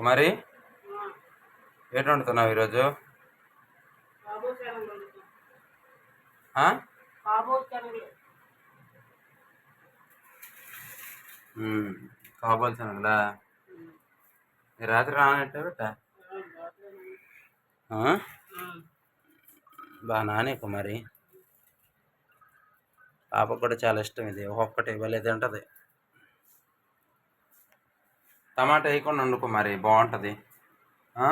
కుమారి ఏంటి వండుతున్నావు ఈరోజు? కాబోల్సానుడా రాత్రి రానంటే బిడ్డ ఆ? బాగా నానే కుమారి. పాపకు కూడా చాలా ఇష్టం ఇది. ఒక్కొక్కటి ఇవ్వలేదు ఉంటుంది టమాటా వేయకుండా వండుకో మరి బాగుంటుంది. ఆ?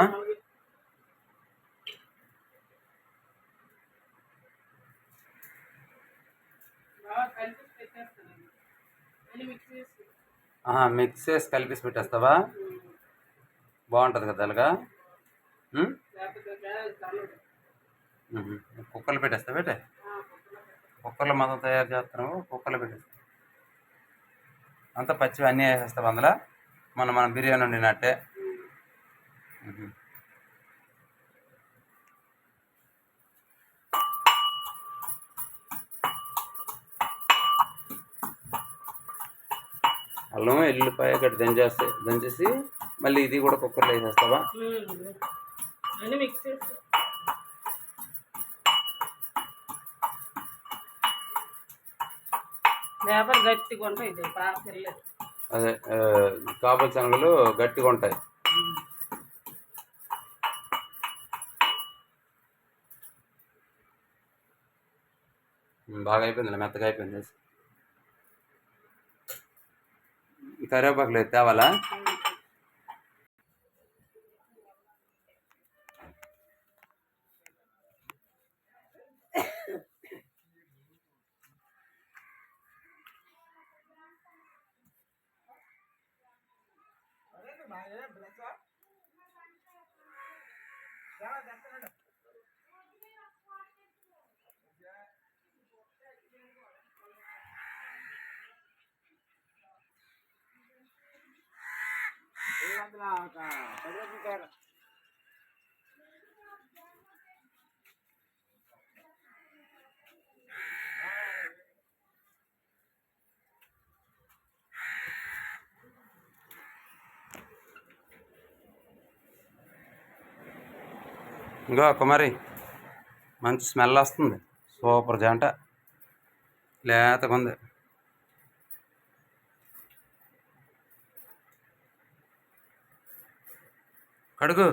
కలిపి మిక్స్ చేసి కలిపేసి పెట్టేస్తావా? బాగుంటుంది కదా అలాగా? కుక్కలు పెట్టేస్తా పెట్టే. కుక్కర్లో మొత్తం తయారు చేస్తున్నావు కుక్కలు పెట్టేస్తా. అంతా పచ్చివి అన్నీ వేసేస్తావు అందులో? మన మనం బిర్యానీ వండినట్టే. అల్లం ఎల్లుపాయ ఇక్కడ దంచేస్తే దంచేసి మళ్ళీ ఇది కూడా కుక్కర్లో వేసేస్తావా? అని గట్టిగా ఉంటాయి ఇది బాగా తెల్లదు అదే ఆ, శనగలు గట్టిగా ఉంటాయి. బాగా అయిపోయింది మెత్తగా అయిపోయింది. ఈ కరివేపాకు లేదు తేవాలా ఇంకో కుమారి మంచి స్మెల్ వస్తుంది. సూపర్ జంట. లేతగా ఉంది కడుగు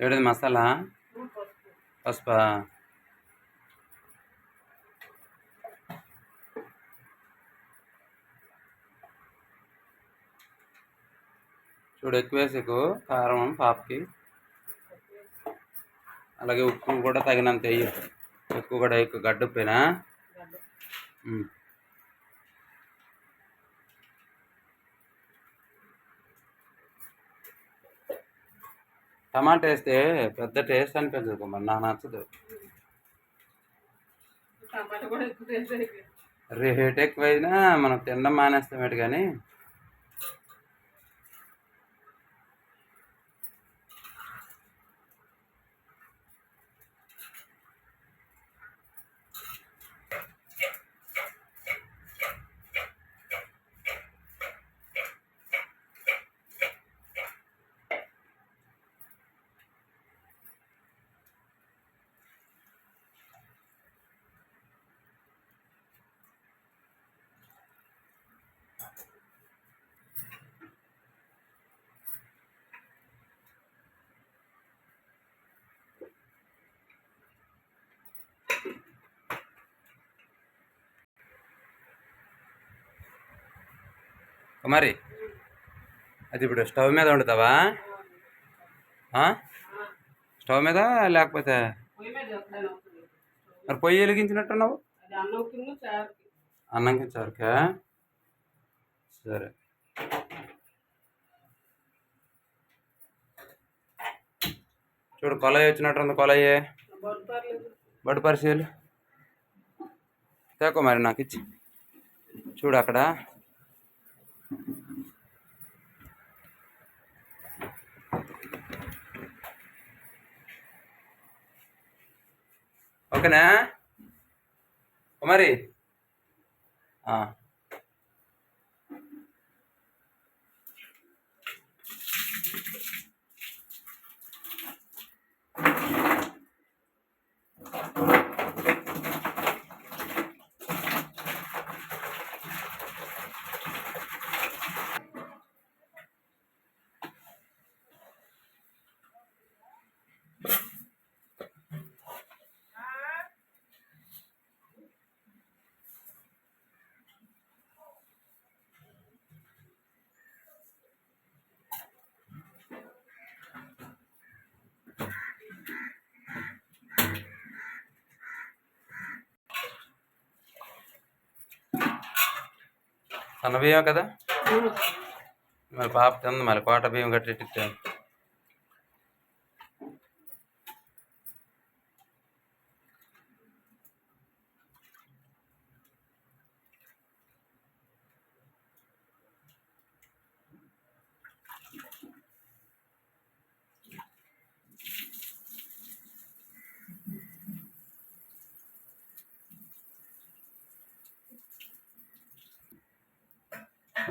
ఏడది మసాలా? పసుపా? చూడు ఎక్కువ వేసేకు కారం పాపకి. అలాగే ఉప్పు కూడా తగినంత వేయి ఎక్కువ కూడా ఎక్కువ గడ్డ టమాటా వేస్తే పెద్ద టేస్ట్ అనిపించదు మరి నాకు నచ్చదు. రేట్ ఎక్కువైనా మనం తినడం మానేస్తామేటి కానీ కుమారి అది ఇప్పుడు స్టవ్ మీద వండుతావా? స్టవ్ మీద లేకపోతే మరి పొయ్యి వెలిగించినట్టున్నావు? అన్నం అన్నంకి చారుకా? సరే. చూడు కొలయ్య వచ్చినట్టుంది కొలయ్య బొడ్డు పరిశీలు. తేకో మరి నాకు ఇచ్చి. చూడు అక్కడ. ఓకేనా? మరి ఆ. సన్న బియ్యం కదా మరి పాప తింది మరి కోట బియ్యం కట్టేటిస్తే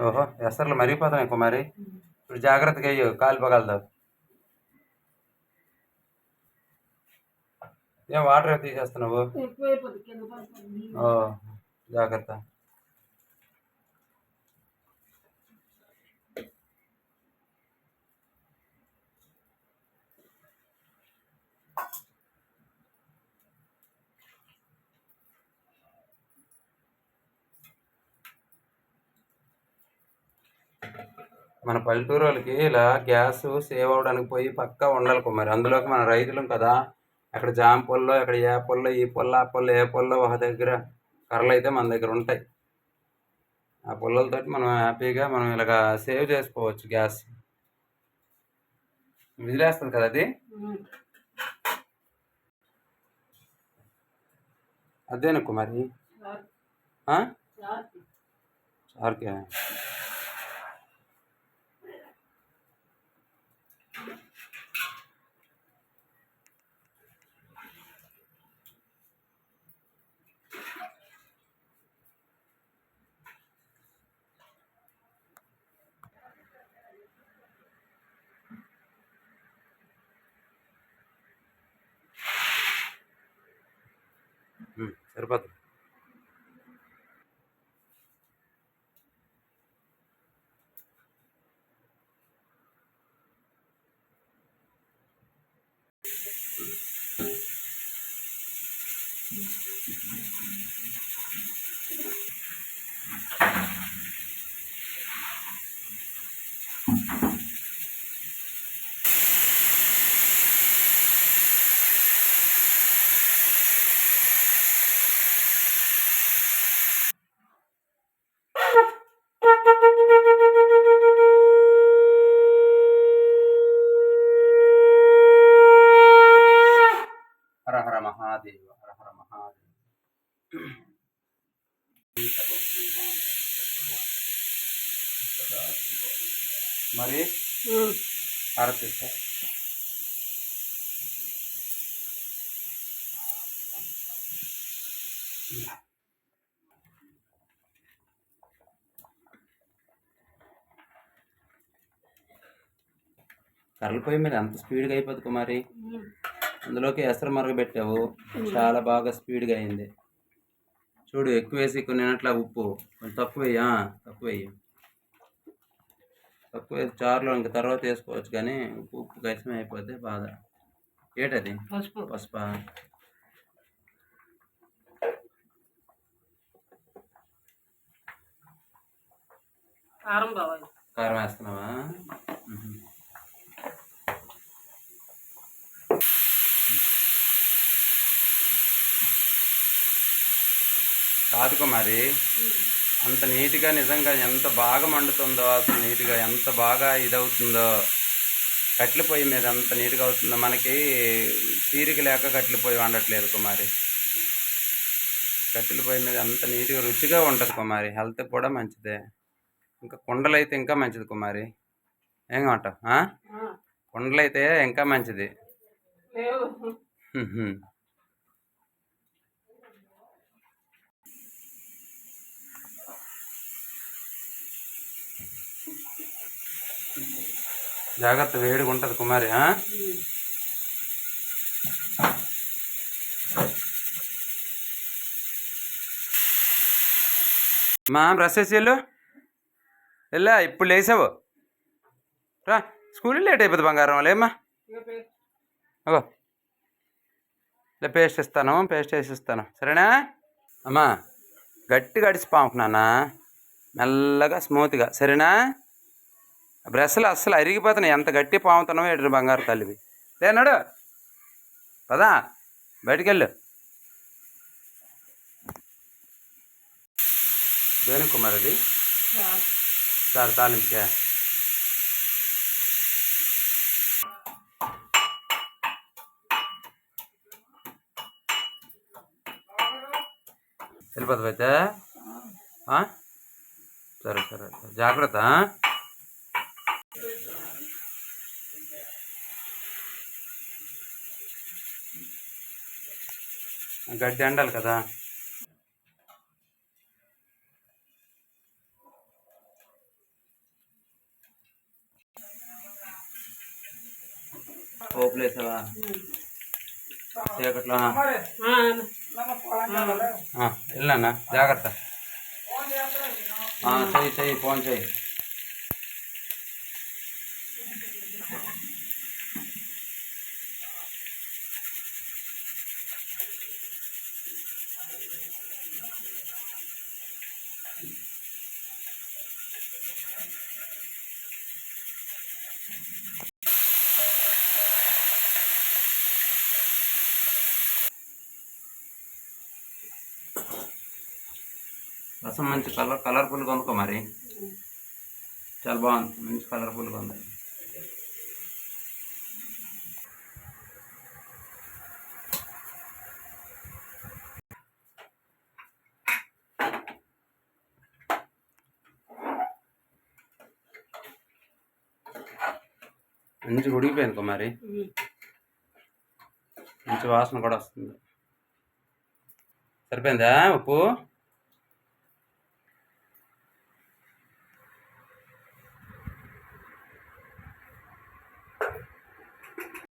ఓహో ఎసర్లు మరిగిపోతాయి కుమారి ఇప్పుడు జాగ్రత్తగా అయ్యో కాలిపోగలదు ఏం వాటర్ తీసేస్తున్నావు? ఓ జాగ్రత్త. మన పల్లెటూరు వాళ్ళకి ఇలా గ్యాస్ సేవ్ అవ్వడానికి పోయి పక్కా ఉండాలి కుమారి అందులోకి మన రైతులం కదా. అక్కడ జామ పొల్లో అక్కడ ఏ పొల్లో ఈ పొల్ల ఆ పొల్ల ఏ పొల్లో ఒక దగ్గర కర్రలు అయితే మన దగ్గర ఉంటాయి. ఆ పుల్లలతో మనం హ్యాపీగా మనం ఇలాగ సేవ్ చేసుకోవచ్చు గ్యాస్. విజిలేస్తుంది కదా అది? అదేనా కుమారి? చారుకే. సరిపోతుంది. మరి హారతిస్తా కర్రల పొయ్యి మీద అంత స్పీడ్గా అయిపోద్ది కుమారి? అందులోకి ఎసరు మరగబెట్టావు. చాలా బాగా స్పీడ్గా అయింది. చూడు ఎక్కువ వేసి కొన్ని అట్లా ఉప్పు. కొంచెం తక్కువ వేయి తక్కువ వేయి తక్కువ వేసి చారులో ఇంక తర్వాత వేసుకోవచ్చు కానీ ఉప్పు ఉప్పు కసిమ అయిపోతే బాధ. ఏటది? పసుపు. పసుపా? కారం కావాలి. కారం వేస్తున్నావా? మ్మ్. కాదు కుమారి అంత నీట్గా నిజంగా ఎంత బాగా మండుతుందో అసలు నీట్గా ఎంత బాగా ఇదవుతుందో కట్టెల పొయ్యి మీద అంత నీట్గా అవుతుందో మనకి తీరిక లేక కట్టెల పొయ్యి వండట్లేదు కుమారి. కట్టెల పొయ్యి మీద అంత నీట్గా రుచిగా ఉంటుంది కుమారి. హెల్త్ కూడా మంచిదే. ఇంకా కుండలు అయితే ఇంకా మంచిది కుమారి. ఏమంటావు కుండలు అయితే ఇంకా మంచిది. జాగ్రత్త వేడిగా ఉంటుంది కుమారి. మా బ్రష్ చేసి వెళ్ళు. వెళ్ళా ఇప్పుడు లేసావు. రా స్కూల్ లేట్ అయిపోతుంది బంగారం లేమ్మా అగో. ఇలా పేస్ట్ ఇస్తాను పేస్ట్ వేసి ఇస్తాను. సరేనా? అమ్మా గట్టిగా అడిచి పాముకున్నానా మెల్లగా స్మూత్గా. సరేనా? బ్రష్లు అస్సలు అరిగిపోతున్నాయి. ఎంత గట్టి పాముతున్నావు ఎటు బంగారు తల్లివి. లేనాడు పదా. బయటికెళ్ళు. దేని కుమార్ అది. సార్ తాలింపుకే. వెళ్ళిపోతుంది అయితే ఆ? సరే సరే. సరే. జాగ్రత్త గడ్డి ఎండాలి కదా పోపులేసావా చీకట్లో ఆ, వెళ్ళానా జాగ్రత్త ఆ, చెయ్యి చెయ్యి ఫోన్ చెయ్యి రసం మంచి కలర్ కలర్ఫుల్గా ఉందికో మరి. చాలా బాగుంది. మంచి కలర్ఫుల్గా ఉంది. మంచి ఉడికిపోయింది కుమారి మంచి వాసన కూడా వస్తుంది. సరిపోయిందా ఉప్పు?